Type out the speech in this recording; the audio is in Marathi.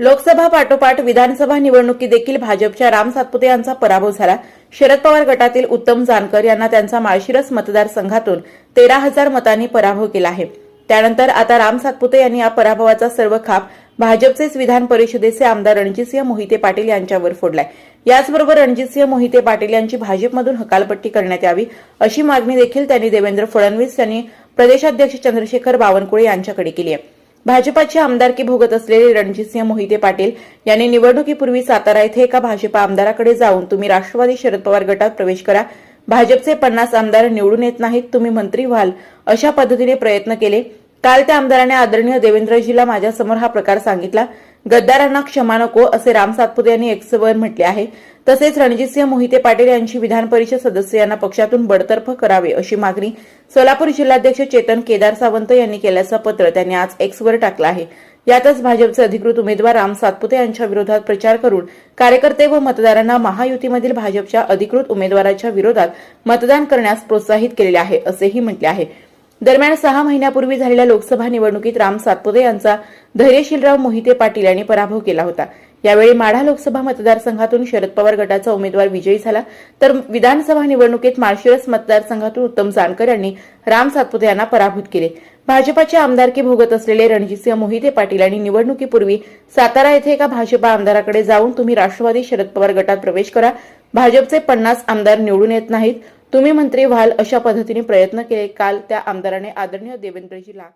लोकसभा पाठोपाठ विधानसभा निवडणुकीत देखील भाजपच्या राम सातपुते यांचा पराभव झाला. शरद पवार गटातील उत्तम जानकर यांना त्यांचा माळशिरस मतदारसंघातून तेरा हजार मतांनी पराभव केला आहे. त्यानंतर आता राम सातपुते यांनी या पराभवाचा सर्व खाप भाजपचेच विधान परिषदेचे आमदार रणजितसिंह मोहिते पाटील यांच्यावर फोडलाय. याचबरोबर रणजितसिंह मोहिते पाटील यांची भाजपमधून हकालपट्टी करण्यात यावी अशी मागणी देखील त्यांनी देवेंद्र फडणवीस यांनी प्रदेशाध्यक्ष चंद्रशेखर बावनकुळे यांच्याकडे केली आहे. भाजपाची आमदारकी भोगत असलेले रणजितसिंह मोहिते पाटील यांनी निवडणुकीपूर्वी सातारा येथे एका भाजपा आमदाराकडे जाऊन तुम्ही राष्ट्रवादी शरद पवार गटात प्रवेश करा. भाजपचे पन्नास आमदार निवडून येत नाहीत तुम्ही मंत्री व्हाल. अशा पद्धतीने प्रयत्न केले. काल त्या आमदाराने आदरणीय देवेंद्रजीला माझ्यासमोर हा प्रकार सांगितला. गद्दारांना क्षमा नको असे राम सातपुते यांनी एक्सवर म्हटले आहे. तसेच रणजितसिंह मोहिते पाटील यांची विधान परिषद सदस्य यांना पक्षातून बडतर्फ करावे अशी मागणी सोलापूर जिल्हाध्यक्ष चेतन केदार सावंत यांनी केल्याचं पत्र त्यांनी आज एक्सवर टाकलं आहे. यातच भाजपचे अधिकृत उमेदवार राम सातपुते यांच्या विरोधात प्रचार करून कार्यकर्ते व मतदारांना महायुतीमधील भाजपच्या अधिकृत उमेदवाराच्या विरोधात मतदान करण्यास प्रोत्साहित केलेले आहे असेही म्हटले आहे. दरम्यान सहा महिन्यापूर्वी झालेल्या लोकसभा निवडणुकीत राम सातपुते यांचा धैर्यशीलराव मोहिते पाटील यांनी पराभव केला होता. यावेळी माढा लोकसभा मतदारसंघातून शरद पवार गटाचा उमेदवार विजयी झाला. तर विधानसभा निवडणुकीत माळशिरस मतदारसंघातून उत्तम जानकर यांनी राम सातपुते यांना पराभूत केले. भाजपाची आमदारकी भोगत असलेले रणजितसिंह मोहिते पाटील यांनी निवडणुकीपूर्वी सातारा येथे एका भाजपा आमदाराकडे जाऊन तुम्ही राष्ट्रवादी शरद पवार गटात प्रवेश करा. भाजपचे पन्नास आमदार निवडून येत नाहीत. तुम्ही मंत्री व्हाल अशा पद्धतीने प्रयत्न केले. काल त्या आमदाराने आदरणीय देवेंद्रजीला